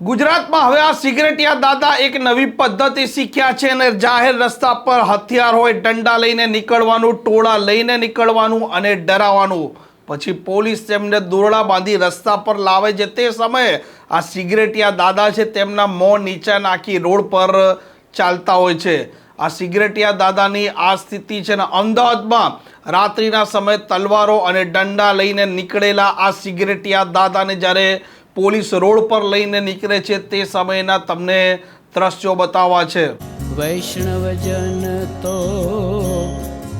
ગુજરાતમાં હવે આ સિગરેટિયા દાદા એક નવી પદ્ધતિ શીખ્યા છે અને જાહેર રસ્તા પર હથિયાર હોય દંડા લઈને નીકળવાનું, ટોળા લઈને નીકળવાનું અને ડરાવવાનું. પછી પોલીસ તેમને દોરડા બાંધી રસ્તા પર લાવે છે. તે સમયે આ સિગરેટિયા દાદા છે તેમના મોં નીચે નાખી રોડ પર ચાલતા હોય છે. આ સિગરેટિયા દાદાની આ સ્થિતિ છે ને અમદાવાદમાં રાત્રિના સમયે તલવારો અને દંડા લઈને નીકળેલા આ સિગરેટિયા દાદાને જ્યારે પોલીસ રોડ પર લઈને નીકળે છે તે સમયના તમને દ્રશ્યો બતાવવા છે. વૈષ્ણવજન તો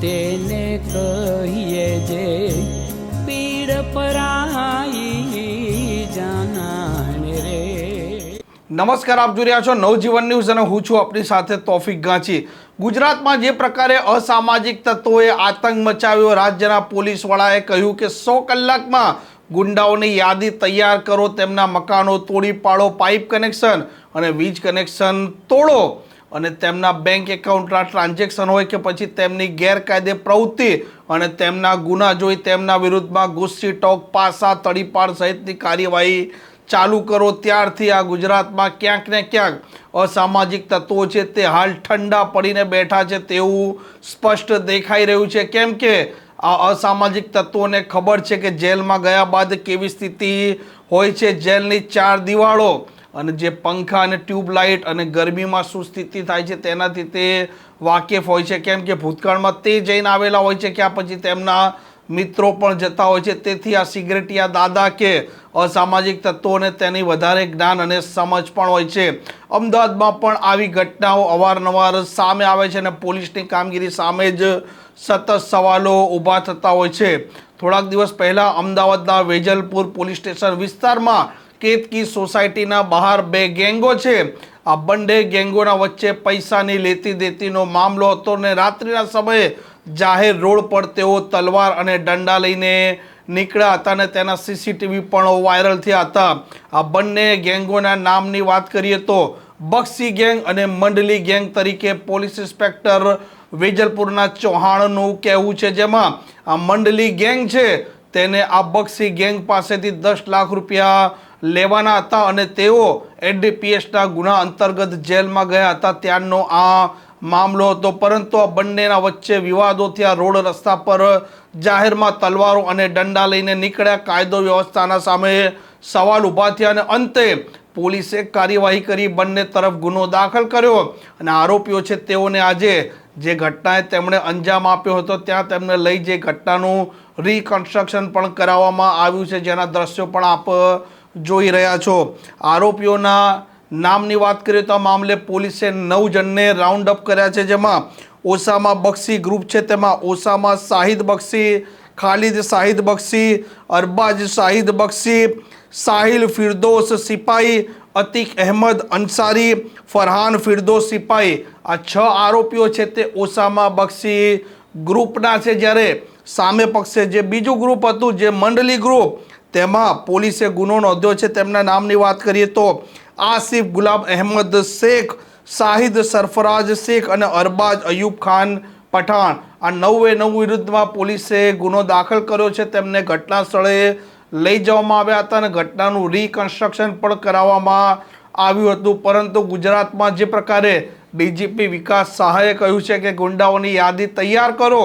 તેને કહીએ જે પીડ પરાઈ જાનાને રે. નમસ્કાર આપ જોઈ રહ્યા છો નવજીવન ન્યૂઝ અને હું છું આપણી સાથે તોફિક ગાંચી. ગુજરાતમાં જે પ્રકારે અસામાજિક તત્વોએ આતંક મચાવ્યો રાજ્યના પોલીસ વડાએ કહ્યું કે સો કલાકમાં ગુંડાઓની યાદી તૈયાર કરો, તેમના મકાનો તોડી પાડો, પાઇપ કનેક્શન અને વીજ કનેક્શન તોડો અને તેમના બેંક એકાઉન્ટના ટ્રાન્ઝેક્શન હોય કે પછી તેમની ગેરકાયદે પ્રવૃત્તિ અને તેમના ગુના જોઈ તેમના વિરુદ્ધમાં ગુસ્સી ટોક, પાસા તડીપાડ સહિતની કાર્યવાહી ચાલુ કરો. ત્યારથી આ ગુજરાતમાં ક્યાંક ને ક્યાંક અસામાજિક તત્વો છે, તે હાલ ઠંડા પડીને બેઠા છે તેવું સ્પષ્ટ દેખાઈ રહ્યું છે. કેમ કે આ અસામાજિક તત્વોને ખબર છે કે જેલમાં ગયા બાદ કેવી સ્થિતિ હોય છે જેલની ચાર દિવાળો અને જે પંખા અને ટ્યુબલાઇટ અને ગરમીમાં શું સ્થિતિ થાય છે તેનાથી તે વાકેફ હોય છે. કેમ કે ભૂતકાળમાં તે જઈને આવેલા હોય છે કે આ પછી તેમના મિત્રો પણ જતા હોય છે. તેથી આ સિગરેટિયા દાદા કે અસામાજિક તત્વોને તેની વધારે જ્ઞાન અને સમજ પણ હોય છે. અમદાવાદમાં પણ આવી ઘટનાઓ અવારનવાર સામે આવે છે અને પોલીસની કામગીરી સામે જ સતત સવાલો ઊભા થતા હોય છે. થોડાક દિવસ પહેલાં અમદાવાદના વેજલપુર પોલીસ સ્ટેશન વિસ્તારમાં કેતકી સોસાયટીના બહાર બે ગેંગો છે. આ બંને ગેંગોના વચ્ચે પૈસાની લેતી દેતીનો મામલો હતો ને રાત્રિના સમયે જાહેર રોડ પર તેઓ તલવાર અને દંડા લઈને નીકળ્યા હતા અને તેના સીસીટીવી પણ વાયરલ થયા હતા. આ બંને ગેંગોના નામની વાત કરીએ તો બક્ષી ગેંગ અને મંડલી ગેંગ તરીકે પોલીસ ઇન્સ્પેક્ટર વેજલપુરના ચૌહાણનું કહેવું છે, જેમાં આ મંડલી ગેંગ છે, તેને આ બક્ષી ગેંગ પાસેથી દસ લાખ રૂપિયા લેવાના હતા અને તેઓ એનડીપીએસના ગુના અંતર્ગત જેલમાં ગયા હતા. ત્યારનો આ મામલો હતો, પરંતુ આ બંનેના વચ્ચે વિવાદો થયા રોડ રસ્તા પર જાહેરમાં તલવારો અને દંડા લઈને નીકળ્યા. કાયદો વ્યવસ્થાના સામે સવાલ ઊભા થયા અને અંતે પોલીસે કાર્યવાહી કરી બંને તરફ ગુનો દાખલ કર્યો અને આરોપીઓ છે તેઓને આજે જે ઘટનાએ તેમણે અંજામ આપ્યો હતો, ત્યાં તેમને લઈ જે ઘટનાનું રિકન્સ્ટ્રક્શન પણ કરાવવામાં આવ્યું છે, જેના દ્રશ્યો પણ આપ જોઈ રહ્યા છો. આરોપીઓના નામની વાત કરીએ તો આ મામલે પોલીસે નવ જણને રાઉન્ડ અપ કર્યા છે, જેમાં ઓસામા બક્ષી ગ્રુપ છે, તેમાં ઓસામા શાહિદ બક્ષી, ખાલિદ શાહિદ બક્ષી અરબાજ શાહિદ બક્ષી સાહિલ ફિરદોસ સિપાઈ, અતિક અહેમદ અંસારી, ફરહાન ફિરદોસ સિપાઈ. આ છ આરોપીઓ છે તે ઓસામા બક્ષી ગ્રુપના છે. જ્યારે સામે પક્ષે જે બીજું ગ્રુપ હતું, જે મંડલી ગ્રુપ, તેમાં પોલીસે ગુનો નોંધ્યો છે. તેમના નામની વાત કરીએ તો આસિફ ગુલાબ અહેમદ શેખ શાહિદ સરફરાજ શેખ અને અરબાજ અયુબ ખાન પઠાણ. આ નવે નવ વિરુદ્ધમાં પોલીસે ગુનો દાખલ કર્યો છે. તેમને ઘટના સ્થળે લઈ જવામાં આવ્યા હતા અને ઘટનાનું રિકન્સ્ટ્રક્શન પણ કરાવવામાં આવ્યું હતું. પરંતુ ગુજરાતમાં જે પ્રકારે ડીજીપી વિકાસ સહાયે કહ્યું છે કે ગુંડાઓની યાદી તૈયાર કરો,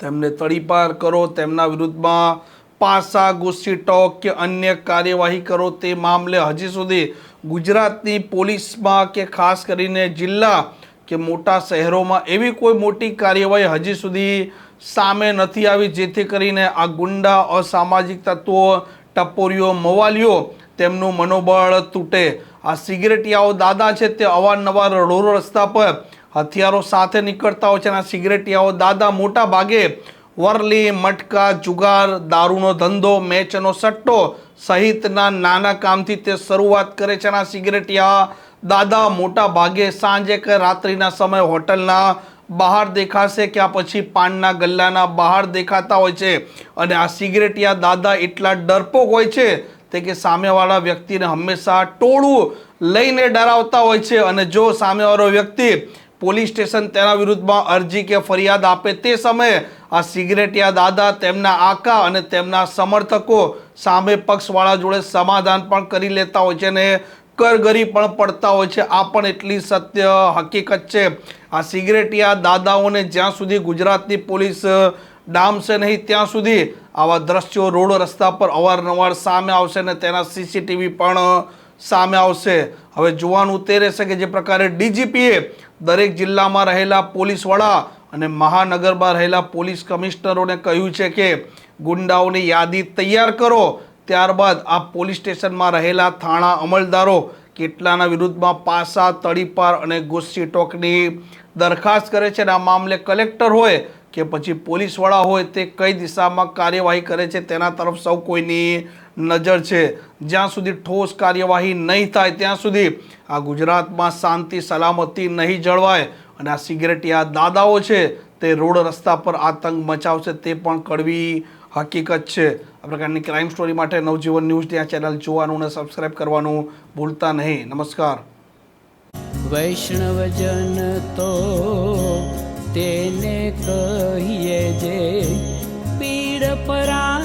તેમને તડીપાર કરો, તેમના વિરુદ્ધમાં પાસા, ગુસ્સી, ટોક કે અન્ય કાર્યવાહી કરો તે મામલે હજી સુધી ગુજરાતની પોલીસમાં કે ખાસ કરીને જિલ્લા કે મોટા શહેરોમાં એવી કોઈ મોટી કાર્યવાહી હજી સુધી સામે નથી આવી, જેથી કરીને આ ગુંડા અસામાજિક તત્વો, ટપોરીઓ, મવાલીઓ તેમનું મનોબળ તૂટે. આ સિગરેટિયાઓ દાદા છે તે અવારનવાર રોડ રસ્તા પર હથિયારો સાથે નીકળતા હોય છે અને આ સિગરેટિયાઓ દાદા મોટા ભાગે વરલી, મટકા, જુગાર, દારૂનો ધંધો, મેચનો સટ્ટો સહિતના નાના કામથી તે શરૂઆત કરે છે અને આ સિગરેટિયા દાદા મોટા ભાગે સાંજે કે રાત્રિના સમયે હોટલના બહાર દેખાશે કે આ પછી પાનના ગલ્લાના બહાર દેખાતા હોય છે. અને આ સિગરેટિયા દાદા એટલા ડરપોક હોય છે તે કે સામેવાળા વ્યક્તિને હંમેશા ટોળું લઈને ડરાવતા હોય છે. અને જો સામેવાળો વ્યક્તિ પોલીસ સ્ટેશન તેના વિરુદ્ધમાં અરજી કે ફરિયાદ આપે તે સમયે આ સિગરેટિયા દાદા તેમના આકા અને તેમના સમર્થકો સામે પક્ષવાળા જોડે સમાધાન પણ કરી લેતા હોય છે અને કરગરી પણ પડતા હોય છે. આ પણ એટલી સત્ય હકીકત છે. આ સિગરેટિયા દાદાઓને જ્યાં સુધી ગુજરાતની પોલીસ ડામશે નહીં, ત્યાં સુધી આવા દ્રશ્યો રોડ રસ્તા પર અવારનવાર સામે આવશે ને તેના સીસીટીવી પણ સામે આવશે. હવે જોવાનું તે રહેશે કે જે પ્રકારે ડીજીપીએ દરેક જિલ્લામાં રહેલા પોલીસ વડા અને મહાનગરમાં રહેલા પોલીસ કમિશનરોને કહ્યું છે કે, ગુંડાઓની યાદી તૈયાર કરો ત્યારબાદ આ પોલીસ સ્ટેશનમાં રહેલા થાણા અમલદારો કેટલાના વિરુદ્ધમાં પાસા, તડીપાર અને ગુસ્સી ટોકની દરખાસ્ત કરે છે અને આ મામલે કલેક્ટર હોય કે પછી પોલીસવાળા હોય તે કઈ દિશામાં કાર્યવાહી કરે છે તેના તરફ સૌ કોઈની નજર છે. જ્યાં સુધી ઠોસ કાર્યવાહી નહીં થાય ત્યાં સુધી આ ગુજરાતમાં શાંતિ, સલામતી નહીં જળવાય અને આ સિગરેટિયા દાદાઓ છે તે રોડ રસ્તા પર આતંક મચાવશે તે પણ કડવી હકીકત છે. આ પ્રકારની ક્રાઇમ સ્ટોરી માટે નવજીવન ન્યૂઝ ત્યાં ચેનલ જોવાનું અને સબસ્ક્રાઇબ કરવાનું ભૂલતા નહીં. નમસ્કાર. વૈષ્ણવજન તો તેને કહીએ જે પીડ પરા